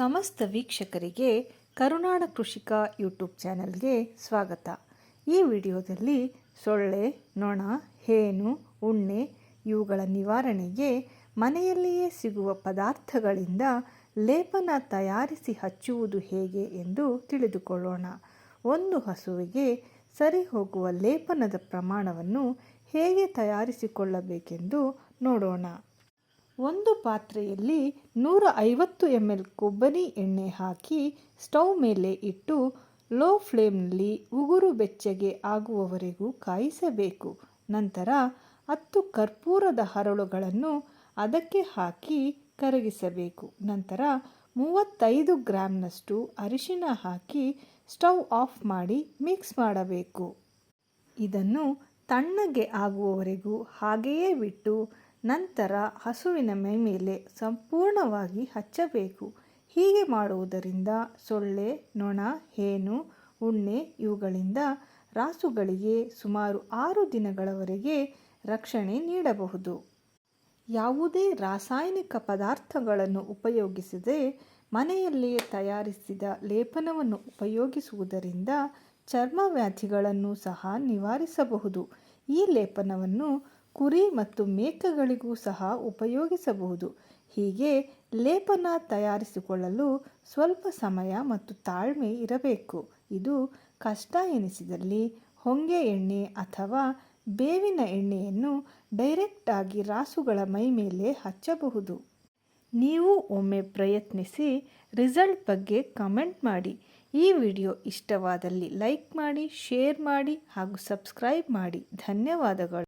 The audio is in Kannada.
ಸಮಸ್ತ ವೀಕ್ಷಕರಿಗೆ ಕರುನಾಡ ಕೃಷಿಕ ಯೂಟ್ಯೂಬ್ ಚಾನೆಲ್ಗೆ ಸ್ವಾಗತ. ಈ ವಿಡಿಯೋದಲ್ಲಿ ಸೊಳ್ಳೆ, ನೊಣ, ಹೇನು, ಉಣ್ಣೆ ಇವುಗಳ ನಿವಾರಣೆಗೆ ಮನೆಯಲ್ಲಿಯೇ ಸಿಗುವ ಪದಾರ್ಥಗಳಿಂದ ಲೇಪನ ತಯಾರಿಸಿ ಹಚ್ಚುವುದು ಹೇಗೆ ಎಂದು ತಿಳಿದುಕೊಳ್ಳೋಣ. ಒಂದು ಹಸುವಿಗೆ ಸರಿ ಹೋಗುವ ಲೇಪನದ ಪ್ರಮಾಣವನ್ನು ಹೇಗೆ ತಯಾರಿಸಿಕೊಳ್ಳಬೇಕೆಂದು ನೋಡೋಣ. ಒಂದು ಪಾತ್ರೆಯಲ್ಲಿ ನೂರ ಐವತ್ತು ಎಂ ಎಲ್ ಕೊಬ್ಬರಿ ಎಣ್ಣೆ ಹಾಕಿ ಸ್ಟೌವ್ ಮೇಲೆ ಇಟ್ಟು ಲೋ ಫ್ಲೇಮ್ನಲ್ಲಿ ಉಗುರು ಬೆಚ್ಚಗೆ ಆಗುವವರೆಗೂ ಕಾಯಿಸಬೇಕು. ನಂತರ ಹತ್ತು ಕರ್ಪೂರದ ಹರಳುಗಳನ್ನು ಅದಕ್ಕೆ ಹಾಕಿ ಕರಗಿಸಬೇಕು. ನಂತರ ಮೂವತ್ತೈದು ಗ್ರಾಮ್ನಷ್ಟು ಅರಿಶಿನ ಹಾಕಿ ಸ್ಟವ್ ಆಫ್ ಮಾಡಿ ಮಿಕ್ಸ್ ಮಾಡಬೇಕು. ಇದನ್ನು ತಣ್ಣಗೆ ಆಗುವವರೆಗೂ ಹಾಗೆಯೇ ಬಿಟ್ಟು ನಂತರ ಹಸುವಿನ ಮೈ ಮೇಲೆ ಸಂಪೂರ್ಣವಾಗಿ ಹಚ್ಚಬೇಕು. ಹೀಗೆ ಮಾಡುವುದರಿಂದ ಸೊಳ್ಳೆ, ನೊಣ, ಹೇನು, ಉಣ್ಣೆ ಇವುಗಳಿಂದ ರಾಸುಗಳಿಗೆ ಸುಮಾರು ಆರು ದಿನಗಳವರೆಗೆ ರಕ್ಷಣೆ ನೀಡಬಹುದು. ಯಾವುದೇ ರಾಸಾಯನಿಕ ಪದಾರ್ಥಗಳನ್ನು ಉಪಯೋಗಿಸದೆ ಮನೆಯಲ್ಲಿಯೇ ತಯಾರಿಸಿದ ಲೇಪನವನ್ನು ಉಪಯೋಗಿಸುವುದರಿಂದ ಚರ್ಮ ವ್ಯಾಧಿಗಳನ್ನು ಸಹ ನಿವಾರಿಸಬಹುದು. ಈ ಲೇಪನವನ್ನು ಕುರಿ ಮತ್ತು ಮೇಕೆಗಳಿಗೂ ಸಹ ಉಪಯೋಗಿಸಬಹುದು. ಹೀಗೆ ಲೇಪನ ತಯಾರಿಸಿಕೊಳ್ಳಲು ಸ್ವಲ್ಪ ಸಮಯ ಮತ್ತು ತಾಳ್ಮೆ ಇರಬೇಕು. ಇದು ಕಷ್ಟ ಎನಿಸಿದಲ್ಲಿ ಹೊಂಗೆ ಎಣ್ಣೆ ಅಥವಾ ಬೇವಿನ ಎಣ್ಣೆಯನ್ನು ಡೈರೆಕ್ಟಾಗಿ ರಾಸುಗಳ ಮೈ ಮೇಲೆ ಹಚ್ಚಬಹುದು. ನೀವು ಒಮ್ಮೆ ಪ್ರಯತ್ನಿಸಿ ರಿಸಲ್ಟ್ ಬಗ್ಗೆ ಕಮೆಂಟ್ ಮಾಡಿ. ಈ ವಿಡಿಯೋ ಇಷ್ಟವಾದಲ್ಲಿ ಲೈಕ್ ಮಾಡಿ, ಶೇರ್ ಮಾಡಿ ಹಾಗೂ ಸಬ್ಸ್ಕ್ರೈಬ್ ಮಾಡಿ. ಧನ್ಯವಾದಗಳು.